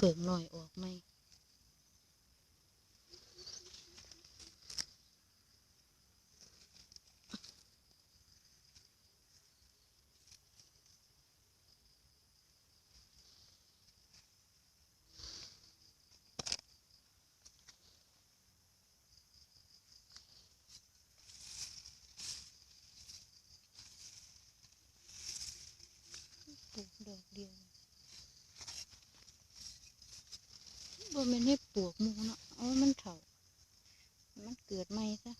เผือกหน่อยออกไหม บ่แม่นให้ปลูกหมูเนาะเอามันเถามันเกิดใหม่ซะ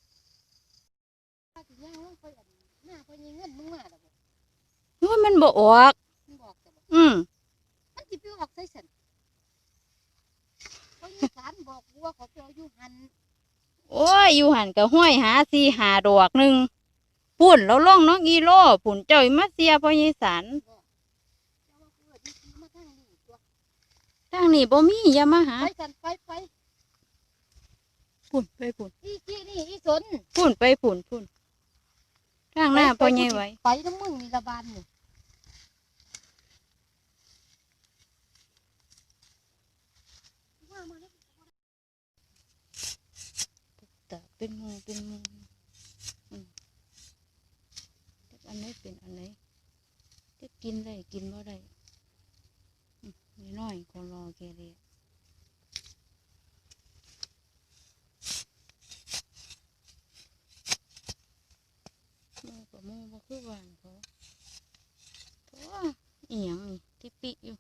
ถ้าสิย่างลงไปอันหน้าไปยิงเงินมึงมาแล้วบ่โอ้ยมันบ่ออกมึงบอกแต่บ่อืมมันสิไปออกใส่สันเขาอีสานบอกกูว่าเขาไปเอาอยู่หันโอ้ยอยู่หันกับห้อยหาสีหาดอกหนึ่งปุ่นแล้วล่องน้องอีโลปุ่นเจ้าอีมาเสียพ่อยีสานเจ้าว่ากูเอิ้นอีสีมาทางนี้ตัว ทางนี้บ่มีอย่ามาหาไปสันไปไปปุ่นไปปุ่นอีจีนี่อีสนปุ่นไปปุ่นปุ่นทางหน้าพ่อใหญ่ไว้ไปน้ำมึงนี่ละบานนี่ว่ามาแล้วตาเป็นหมูเป็นหมูอืมจักอันไหนเป็นอันไหนจะกินได้กินบ่ได้อืม น้อยก็รอแกเลยหมูกับมูบ่คือหวานเขาเพราะว่าอียงนี่ที่ปิอยู่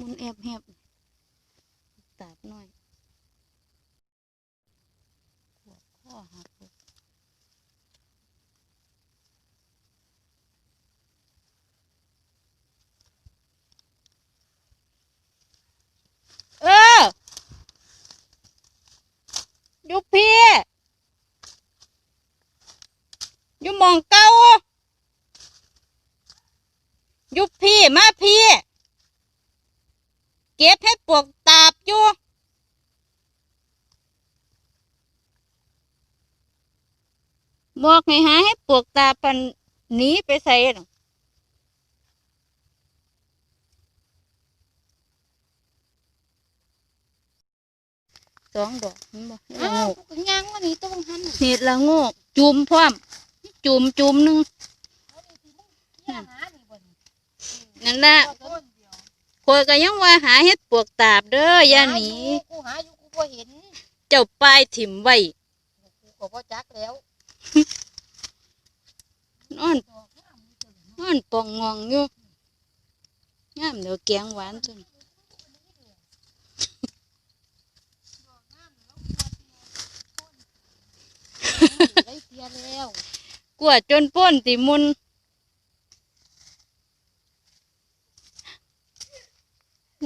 มุนแอบแหบตาดหน่อยขวบข้อหักเออยุพี่ยุหมองเก้าอยุพี่มาพี่ เก็บให้ปวกตาบอยู่บอกให้หาให้ปวกตาบปันหนีไปใส่น่ะสองดอกเห็นบ่เห็ดละอ้าวโงกกูก็ย่างว่านี่ต้องหันเห็ดละโงกจุ่มพร้อม จุ่มจุ่มหนึงเอานี่สิมึงเที่ยหานี่บ่นี่นั่นละ คอยก็ยังว่าหาเห็ดปวกตาบเด้ออย่าหนีกูหาอยู่กูบ่เห็น เจ้าปลายถิ่มไว้กูก็บ่จักแล้วนอนดอกงามนี่เจ้าเนาะนอนปองงองอยู่งามเดี๋ยวแกงหวานจนได้เสียแล้วกลัวจนป้นติมุน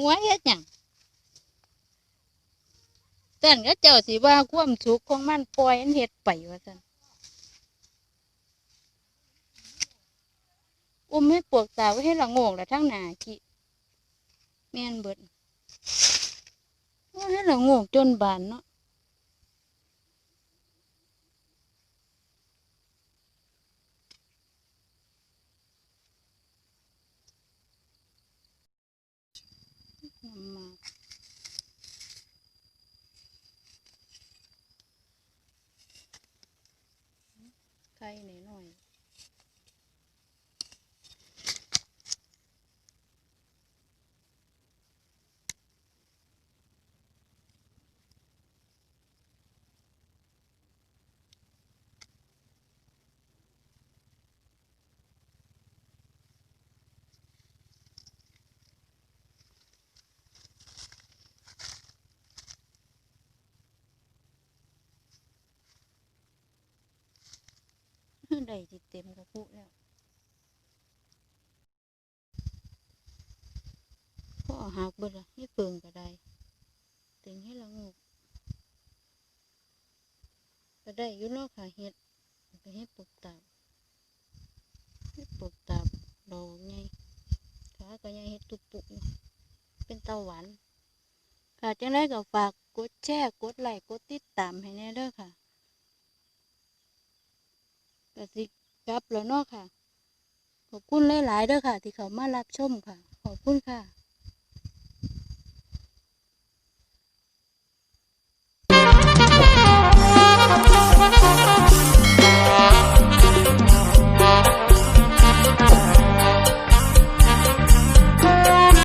หัวเฮ็ดหยังแต่นก็เจ้าสิว่าความสุขของมันปล่อยอันเฮ็ดไปว่าซั่นอุ้มให้ปวกตาไว้ให้ละงงละทั้งหนาขี้แม่นเบิดว่าให้ละงงจนบานเนาะ น้ำหมาก ไข่หน่อยห ได้จิตเต็มกระพุแล้วพ่อหักเบิดละให้เปิงก็ได้ถึงให้ละงูก็ได้ยุ่นอกขาเห็ดไปให้ปลูกตับให้ปลูกตับดอกไงขาก็ยังให้ตุปุเป็นเตาหวานค่ะจังไรก็ฝากกดแช่กดไลค์กดติดตามให้แน่เด้อค่ะ ก็สิกลับแล้วเนาะค่ะ ขอบคุณหลาย ๆเด้อค่ะ ที่เขามารับชมค่ะ ขอบคุณค่ะ